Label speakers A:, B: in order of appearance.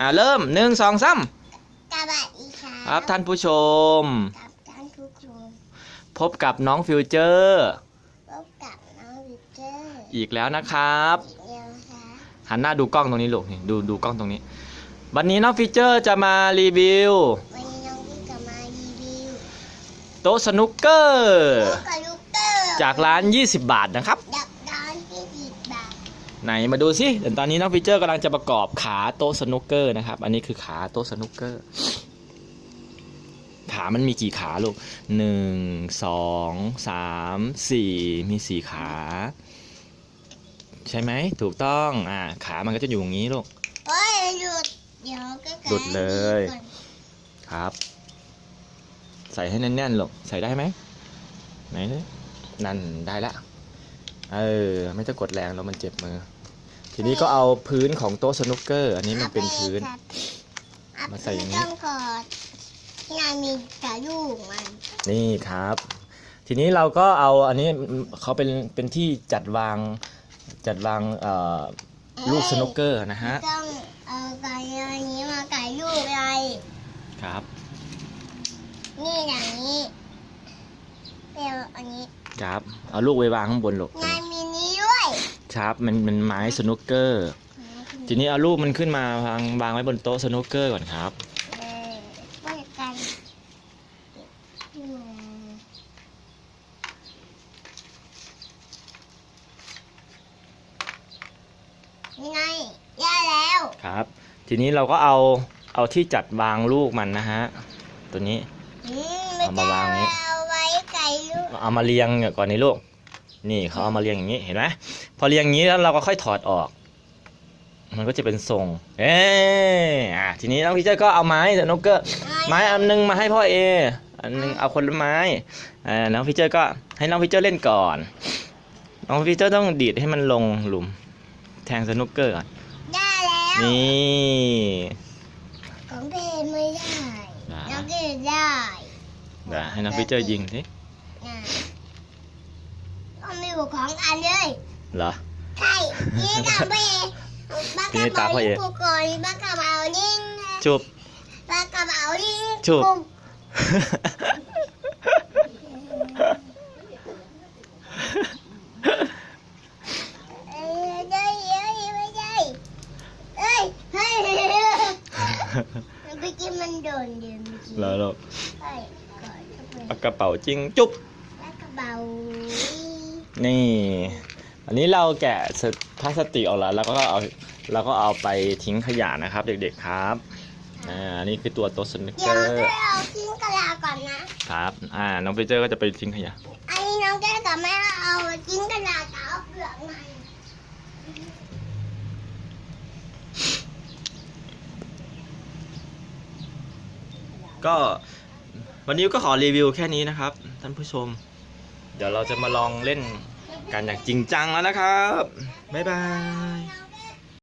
A: อ่าเริ่มหนึ่งสองสาม
B: สวัสดีค่ะ
A: ครับท่านผู้ชม
B: กับท่านผู้ชม
A: พบกับน้องฟิวเจอร์
B: พบกับน้องวิกเตอร์
A: อีกแล้วนะครับ
B: อีกแล้วนะคะ
A: หันหน้าดูกล้องตรงนี้ลูกนี่ดูดูกล้องตรงนี้ วันนี้น้องฟิวเจอร์จะมารีวิว
B: วันนี้น้องวิกจะมารีวิว
A: โต๊ะสนุกเกอร์
B: ลูกกับลูกเตอร์
A: จากร้าน 20 บาทนะครับ
B: ดับร้านที่สิบบาท
A: ไหนมาดูสิเดี๋ยวตอนนี้น้องฟิวเจอร์กำลังจะประกอบขาโต๊ะสนุกเกอร์นะครับ อันนี้คือขาโต๊ะสนุกเกอร์ ขามันมีกี่ขาลูกหนึ่งสองสามสี่มีสี่ขา ใช่ไหมถูกต้องอ่าขามันก็จะอยู่อย่างนี้ลูก
B: โอ้ยหลุดเดี๋ยวก็
A: หลุดเลย
B: ก่อน
A: ครับ ใส่ให้แน่นๆลูกใส่ได้ไหมไหนดินั่นได้ละเออ ไม่ต้องกดแรงแล้วมันเจ็บมือ ทีนี้ก็เอาพื้นของโต๊ะสนุกเกอร์ อันนี้มันเป็นพื้น
B: ครับ
A: มาใส่อย่างนี้
B: ต้องกอดที่นายมีกระลูกมัน
A: นี่ครับ ทีนี้เราก็เอาอันนี้เขาเป็นเป็นที่จัดวางจัดวางเอ่อลูกสนุกเกอร์นะฮะ
B: ต้องเอาไก่อันนี้มาไก่ลูกอะไร
A: ครับ
B: นี่อย่างนี้เดี๋ยวอันนี้
A: ครับเอาลูกไว้วางข้างบนลูก
B: นายมีนี้ด้วย
A: ครับมันมันไม้สนุกเกอร์ ทีนี้เอาลูกมันขึ้นมาวางวางไว้บนโต๊ะสนุกเกอร์ก่อนครับ
B: เออว่ากันอืมนี่ไงย่าแล้ว
A: ครับ ทีนี้เราก็เอาเอาที่จัดวางลูกมันนะฮะ ตัวนี้
B: อืมไม่
A: เอามาวางนี้
B: เอาไว้ไก่ลูก
A: เอามาเรียงก่อนในลูก นี่เขาเอามาเรียงอย่างนี้เห็นไหมพอเรียงอย่างนี้แล้วเราก็ค่อยถอดออก มันก็จะเป็นทรง เอ๊อะทีนี้น้องพีเจอร์ก็เอาไม้สนุกเกอร์ไม้อันนึงมาให้พ่อเออันนึงเอาคนละไม้อ่าน้องพีเจอร์ก็ให้น้องพีเจอร์เล่นก่อน น้องพีเจอร์ต้องดีดให้มันลงหลุม แทงสนุกเกอร์ก่อน
B: ย่าแล้ว
A: นี่
B: ของเพนไม่ได้
A: ได้
B: น้องก็ได้
A: เดี๋ยวให้น้องพีเจอร์ยิงสิ
B: นะ ก็มีบุกของอันเลย
A: เหรอ
B: ใช่นี่กับเพนบ้าก
A: นี่
B: ระ
A: ตา
B: เป๋า
A: พ่อเอ
B: ลิงกูก่อนบ้ากระเป๋าลิง
A: จุบ
B: บ้ากระเป๋าลิง
A: จุบ
B: ปุ๊เอ้ยได้เอ้ยไม่ได้เอ้ยเฮ้ยเมื่อกี้มันโดนเดินเมื่อกี้
A: เหรอลูก
B: ใช่ก่อนเข้าไป
A: เอากระเป๋าจริงจุ๊บ
B: บ้ากระเป๋า
A: นี่ อันนี้เราแกะพลาสติกออกแล้วแล้วก็เอาเราก็เอาไปทิ้งขยะนะครับ เด็กๆครับ อ่า นี่คือตัวโต๊ะสนุก
B: เดี๋
A: เก
B: ยว
A: อร์
B: จะเอาทิ้งกระลาก่อนนะ
A: ครับ อ่า น้องพีเจอร์ก็จะไปทิ้งขยะ
B: อันนี้น้องแก้วกับแม่เอาทิ้งกระดาษกับเอาเปลือกมัน
A: ก็วันนี้ก็ขอรีวิวแค่นี้นะครับ ท่านผู้ชม เดี๋ยวเราจะมาลองเล่นกันอย่างจริงจังแล้วนะครับ บ๊ายบาย